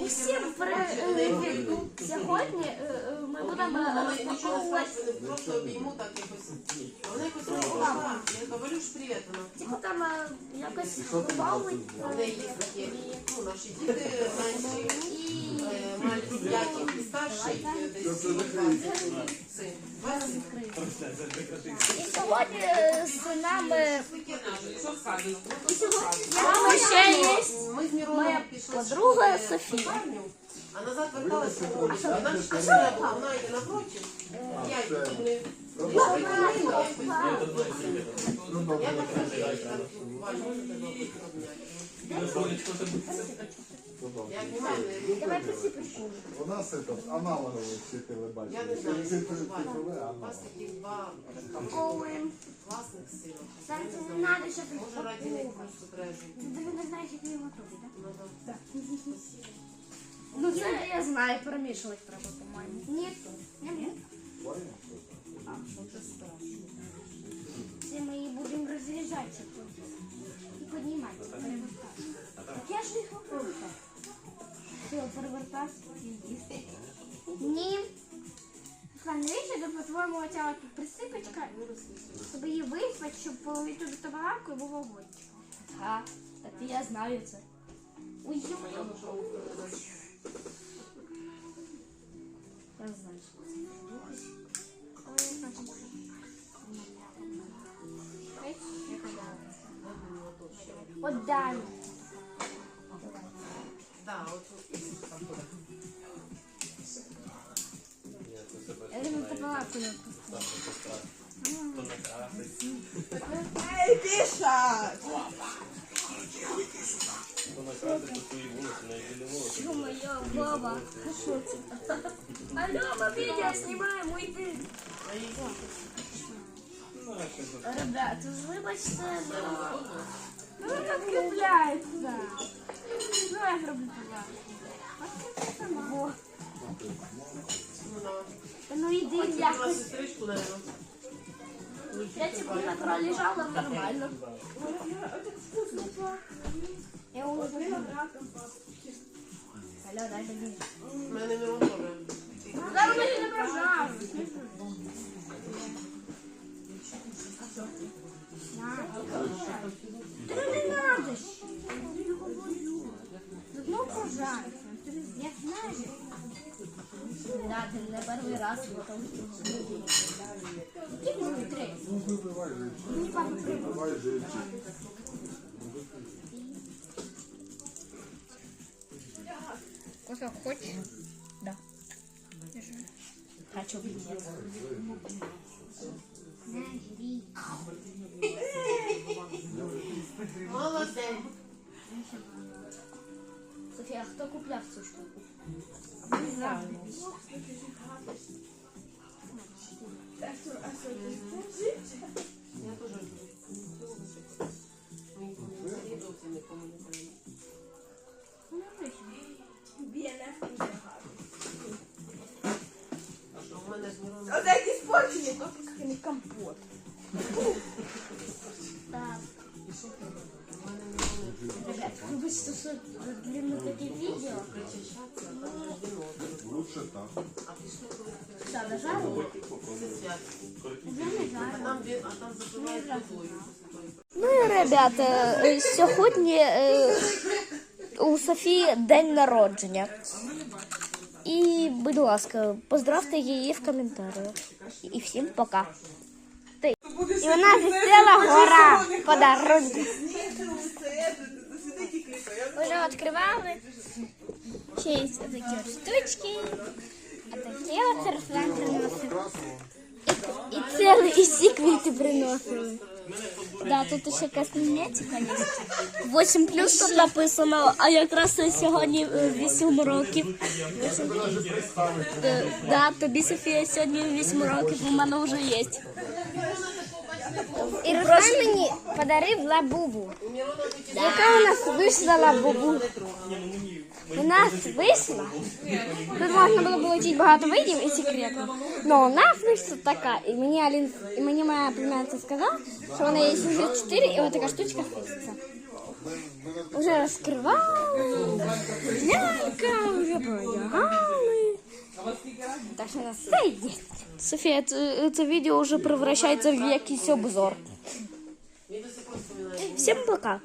Усім привіт! Сьогодні е, е, ми будемо розпаковувати Просто обійму так якось. Вона якось розпочала. Я говорю ж привіт, типу там е, якось бавить В є такі, ну, наші діти менші, і е, і старші, е, десь 20, син, 20. І сьогодні з нами Що сьогодні з нами ще є Ми з Міроном моя пішли подруга Софія. А назад верталися по вулиці. Вона ж пішла, вона йде напротив. Я йду не... Я я покажу, я так, Валь, можете добре Я знімаю. У нас этот аналоговий всі телебачення. Я не знаю, що У вас таких два Ковуємо. класних сила. Зараз не треба ще Може раді них просто треба жити. Ти не знаєш, як її готувати, так? Ну, да. Я знаю, перемішувати треба, по-моєму. Ні, ні, ні. Це ми її будемо розряджати потім. І піднімати, перевертати. Так я ж їх попробую. Все, перевертати і їсти. Ні. Руслан, навіщо до по-твоєму оця от присипочка, щоб її виспати, щоб половити до табаку і був огонь. Ага, так я знаю це. Ой. Я От далі. Да, от тут. Я думаю, табаку вижу, моя баба. Типа. Алло, мы видео снимаем, уйди. Ребята, вибачте, ну... Ну, как крепляется. Ну, я зроблю тебе. Вот. Ну, иди я. Сестричку. Я тебе типа на пролежала нормально. Типа, я уже Алло, дай мені. У мене Мирон добре. Зараз мені не прожав. Та не надо. Ну, пожалуйста. Я знаю. Да, ти не перший раз потом. Тільки не треба. Ну, вибивай жильчик. Можно хочешь? Да. Держи. Хочу пиздец. Молодец. София, а кто куплял всю штуку? Не знаю. Коли Так, нажали? це свято. Вже не А жару. там, де- а там запивають. Ну і ребята, сьогодні е, у Софії день народження. І, будь ласка, поздравте її в коментарях. І всім пока. І вона зустріла гора подарунки. Вже відкривали. Ще є такі штучки. А такі от Руслан приносив. І, і цілий і всі квіти приносили. Да, тут ще косметика є. 8 плюс тут написано, а якраз сьогодні 8 років. Е, Да, тобі Софія сьогодні 8 років, у мене вже є. І Руслан мені подарив лабубу. Яка у нас вийшла лабубу? У нас вийшла. Тут можна було б отримати багато видів і секретів. Но у нас вийшла така. І мені, Алін, і мені моя племянниця сказала, що вона є 74 і ось така штучка вписується. Уже розкривали. Лялька. все продягали. Так що на все є. Софія, це, це відео вже превращається в якийсь обзор. Він до сих пор вспоминає. Всім пока.